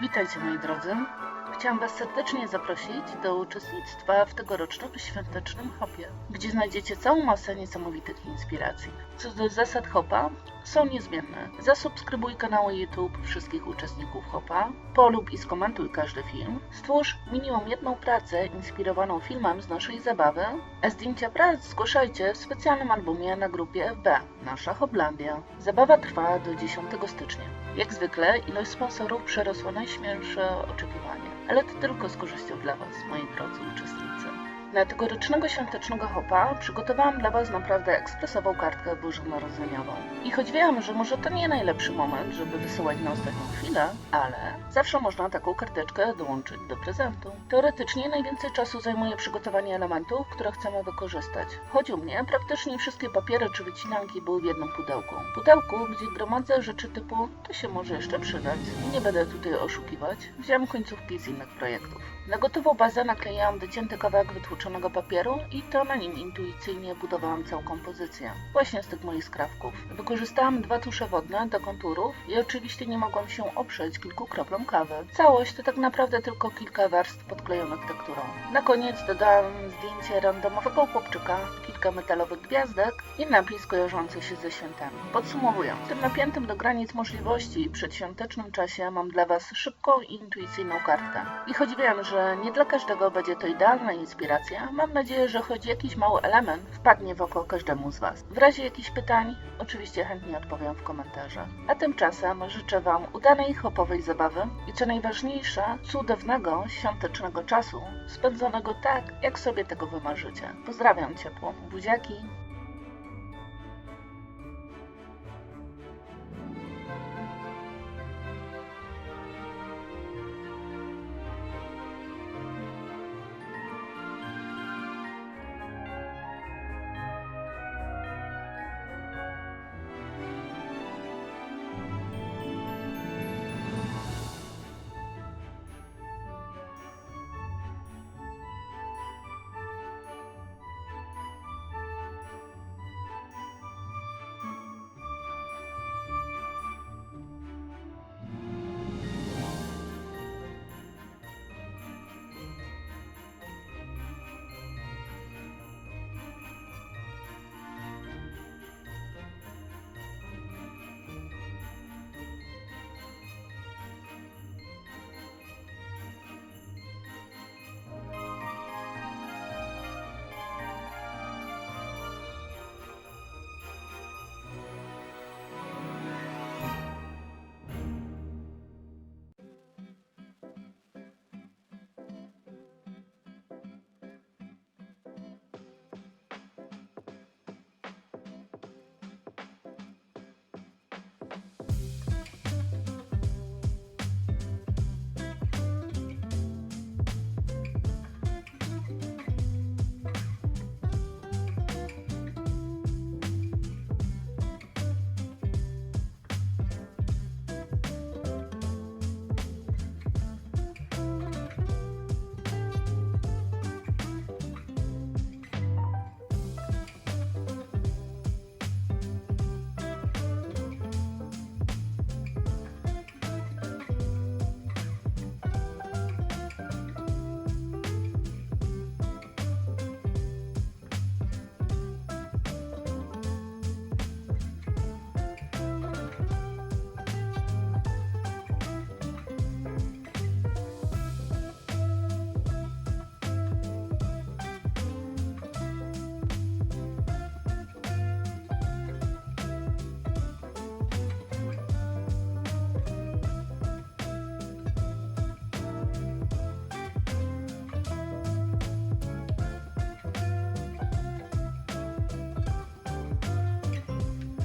Witajcie moi drodzy. Chciałam Was serdecznie zaprosić do uczestnictwa w tegorocznym świątecznym hopie, gdzie znajdziecie całą masę niesamowitych inspiracji. Co do zasad hopa, są niezmienne. Zasubskrybuj kanały YouTube wszystkich uczestników hopa, polub i skomentuj każdy film, stwórz minimum jedną pracę inspirowaną filmem z naszej zabawy, a zdjęcia prac zgłaszajcie w specjalnym albumie na grupie FB Nasza Hoplandia. Zabawa trwa do 10 stycznia. Jak zwykle ilość sponsorów przerosła najśmielsze oczekiwania, ale to tylko z korzyścią dla Was, moi drodzy uczestnicy. Dla tegorocznego świątecznego hopa przygotowałam dla Was naprawdę ekspresową kartkę bożonarodzeniową. I choć wiem, że może to nie najlepszy moment, żeby wysyłać na ostatnią chwilę, ale zawsze można taką karteczkę dołączyć do prezentu. Teoretycznie najwięcej czasu zajmuje przygotowanie elementów, które chcemy wykorzystać. Choć u mnie praktycznie wszystkie papiery czy wycinanki były w jednym pudełku. Pudełku, gdzie gromadzę rzeczy typu to się może jeszcze przydać. Nie będę tutaj oszukiwać. Wziąłem końcówki z innych projektów. Na gotową bazę naklejałam docięty kawałek wytłuczonego papieru i to na nim intuicyjnie budowałam całą kompozycję. Właśnie z tych moich skrawków. Wykorzystałam dwa tusze wodne do konturów i oczywiście nie mogłam się oprzeć kilku kroplom kawy. Całość to tak naprawdę tylko kilka warstw podklejonych tekturą. Na koniec dodałam zdjęcie randomowego chłopczyka, kilka metalowych gwiazdek i napis kojarzący się ze świętami. Podsumowując, w tym napiętym do granic możliwości przedświątecznym czasie mam dla Was szybką i intuicyjną kartkę. I choć wiem, że nie dla każdego będzie to idealna inspiracja, mam nadzieję, że choć jakiś mały element wpadnie w oko każdemu z Was. W razie jakichś pytań, oczywiście chętnie odpowiem w komentarzach. A tymczasem życzę Wam udanej hopowej zabawy i co najważniejsze, cudownego świątecznego czasu, spędzonego tak, jak sobie tego wymarzycie. Pozdrawiam ciepło. Buziaki.